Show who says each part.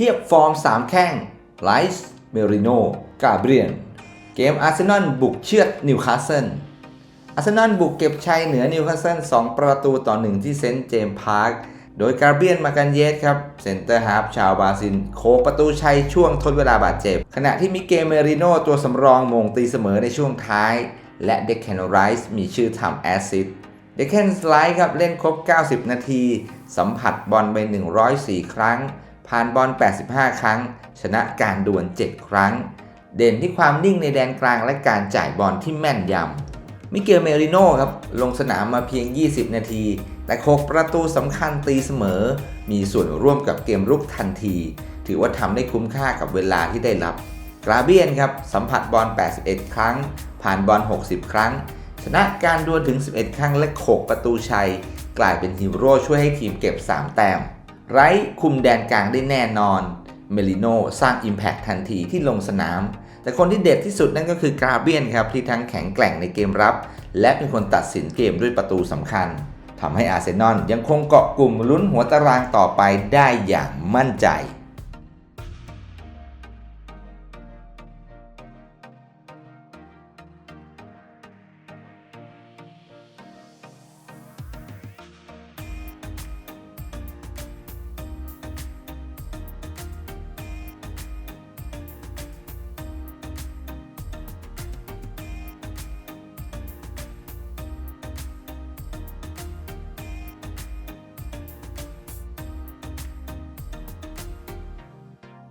Speaker 1: ทียบฟอร์ม 3 แข้งไลส์เมริโนกาเบรียน เกมอาร์เซนอลบุกเชือดนิวคาสเซิลอาร์เซนอลบุกเก็บชัยเหนือนิวคาสเซิล2ประตูต่อ 1 ที่เซนต์เจมส์พาร์ค โดยกาเบรียนมากันเยสครับ เซนเตอร์ฮาร์ฟชาวบราซิล โคประตูชัยช่วงทดเวลาบาดเจ็บ ขณะที่มิเกลเมริโนตัวสำรองมงตีเสมอในช่วงท้าย และเด็กแคนไรส์มีชื่อทำแอสซิสเดคเคนไลด์ครับเล่นครบ 90 นาที สัมผัสบอลไป 104 ครั้ง ผ่านบอล 85 ครั้ง ชนะการดวล 7 ครั้ง เด่นที่ความนิ่งในแดนกลางและการจ่ายบอลที่แม่นยำ มิเกลเมริโน่ครับ ลงสนามมาเพียง 20 นาที แต่โคกประตูสำคัญตีเสมอ มีส่วนร่วมกับเกมรุกทันที ถือว่าทำได้คุ้มค่ากับเวลาที่ได้รับ กราเบียนครับสัมผัสบอล 81 ครั้ง ผ่านบอล 60 ครั้ง ชนะการดวลถึง 11 ครั้งและโขกประตูชัย กลายเป็นฮีโร่ช่วยให้ทีมเก็บ 3 แต้ม ไร้คุมแดนกลางได้แน่นอน เมลิโนสร้าง Impact ทันทีที่ลงสนาม แต่คนที่เด็ดที่สุดนั่นก็คือกราเบียนครับ ที่ทั้งแข็งแกร่งในเกมรับ และเป็นคนตัดสินเกมด้วยประตูสำคัญทำให้อาร์เซนอลยังคงเกาะกลุ่มลุ้นหัวตารางต่อไปได้อย่างมั่นใจ